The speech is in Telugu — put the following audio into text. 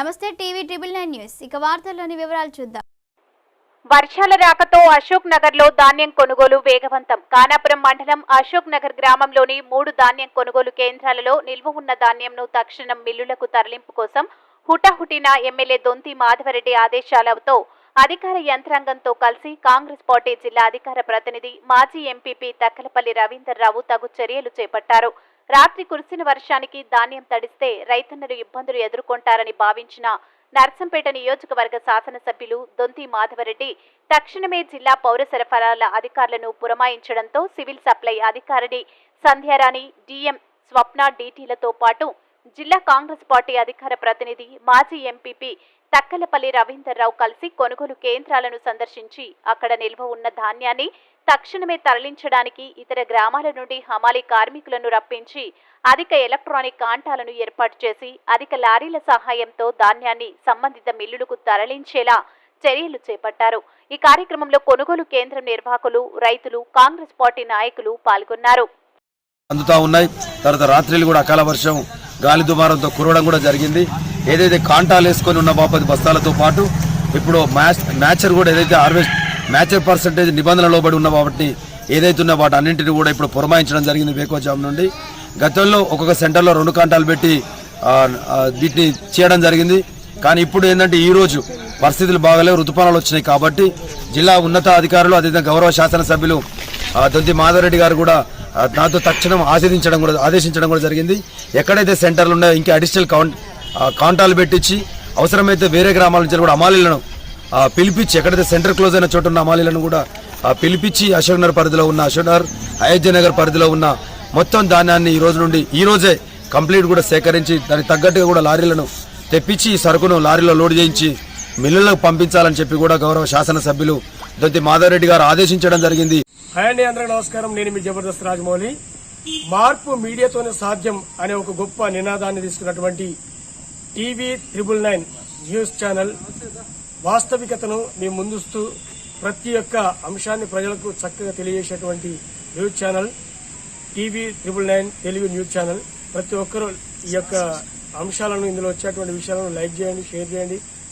నమస్తే టీవీ ట్రిబుల్ నైన్ న్యూస్. ఇక వార్తల్లోని వివరాలు చూద్దాం. వర్షాల రాకతో అశోక్ నగర్లో ధాన్యం కొనుగోలు వేగవంతం. కానాపురం మండలం అశోక్ నగర్ గ్రామంలోని మూడు ధాన్యం కొనుగోలు కేంద్రాలలో నిల్వ ఉన్న ధాన్యంను తక్షణం మిల్లులకు తరలింపు కోసం హుటాహుటిన ఎమ్మెల్యే దొంతి మాధవరెడ్డి ఆదేశాలతో అధికార యంత్రాంగంతో కలిసి కాంగ్రెస్ పార్టీ జిల్లా అధికార ప్రతినిధి మాజీ ఎంపీపీ తక్కలపల్లి రవీందర్ రావు తగు చర్యలు చేపట్టారు. రాత్రి కురిసిన వర్షానికి ధాన్యం తడిస్తే రైతన్నలు ఇబ్బందులు ఎదుర్కొంటారని భావించిన నర్సంపేట నియోజకవర్గ శాసనసభ్యులు దొంతి మాధవరెడ్డి తక్షణమే జిల్లా పౌర సరఫరాల అధికారులను పురమాయించడంతో సివిల్ సప్లై అధికారిని సంధ్యారాణి డిఎం స్వప్న డీటీలతో పాటు జిల్లా కాంగ్రెస్ పార్టీ అధికార ప్రతినిధి మాజీ ఎంపీపీ తక్కలపల్లి రవీందర్రావు కలిసి కొనుగోలు కేంద్రాలను సందర్శించి అక్కడ నిల్వ ఉన్న ధాన్యాన్ని తక్షణమే తరలించడానికి ఇతర గ్రామాల నుండి హమాలీ కార్మికులను రప్పించి అధిక ఎలక్ట్రానిక్ కాంటాలను ఏర్పాటు చేసి అధిక లారీల సహాయంతో ధాన్యాన్ని సంబంధిత మిల్లులకు తరలించేలా చర్యలు చేపట్టారు. ఈ కార్యక్రమంలో కొనుగోలు కేంద్రం నిర్వాహకులు రైతులు కాంగ్రెస్ పార్టీ నాయకులు పాల్గొన్నారు. అందుతా ఉన్నాయి. తర్వాత రాత్రిలు కూడా అకాల వర్షం. గాలి దుమారంతో కురవడం కూడా జరిగింది. ఏదైతే కాంటాలు వేసుకొని ఉన్న బాపతి బస్తాలతో పాటు ఇప్పుడు మ్యాచ్ మ్యాచర్ కూడా ఏదైతే హార్వెస్ట్ మ్యాచర్ పర్సంటేజ్ నిబంధనలో లోబడి ఉన్న కాబట్టి ఏదైతే ఉన్న వాటి అన్నింటిని కూడా ఇప్పుడు పురమాయించడం జరిగింది వేకోజాం నుండి. గతంలో ఒక్కొక్క సెంటర్లో రెండు కాంటాలు పెట్టి వీటిని చేయడం జరిగింది. కానీ ఇప్పుడు ఏంటంటే ఈరోజు పరిస్థితులు బాగలేవు ఋతుపవనాలు వచ్చినాయి కాబట్టి జిల్లా ఉన్నత అధికారులు అదేవిధంగా గౌరవ శాసనసభ్యులు సభ్యులు దొంతి మాధవరెడ్డి గారు కూడా దాంతో నాతో తక్షణం ఆశీర్దించడం కూడా ఆదేశించడం కూడా జరిగింది. ఎక్కడైతే సెంటర్లు ఉన్నాయో ఇంకా అడిషనల్ కౌంట్ ఆ, పెట్టించి అవసరమైతే వేరే గ్రామాల నుంచి కూడా అమాలీలను పిలిపించి ఎక్కడైతే సెంటర్ క్లోజ్ అయిన చోట ఉన్న అమాలీలను కూడా పిలిపించి అశోక్ నగర్ పరిధిలో ఉన్న అశోక్ నగర్ అయోధ్య నగర్ పరిధిలో ఉన్న మొత్తం ధాన్యాన్ని ఈ రోజు నుండి ఈ రోజే కంప్లీట్ కూడా సేకరించి దానికి తగ్గట్టుగా కూడా లారీలను తెప్పించి సరుకును లారీలో లోడ్ చేయించి మిల్లులకు పంపించాలని చెప్పి కూడా గౌరవ శాసనసభ్యులు దొద్ది మాధవరెడ్డి గారు ఆదేశించడం జరిగింది. హాయ్ అండి అందరికీ నమస్కారం. నేను మీ జబర్దస్త్ రాజమౌళి. మార్పు మీడియాతోనే సాధ్యం అనే ఒక గొప్ప నినాదాన్ని తీసుకున్నటువంటి TV triple nine news channel వాస్తవికతను మీ ముందుస్తూ ప్రతి ఒక్క అంశాన్ని ప్రజలకు చక్కగా తెలియజేసేటువంటి news channel TV triple nine Telugu news channel. ప్రతి ఒక్కరూ ఈ యొక్క అంశాలను ఇందులో వచ్చేటువంటి విషయాలను లైక్ చేయండి షేర్ చేయండి.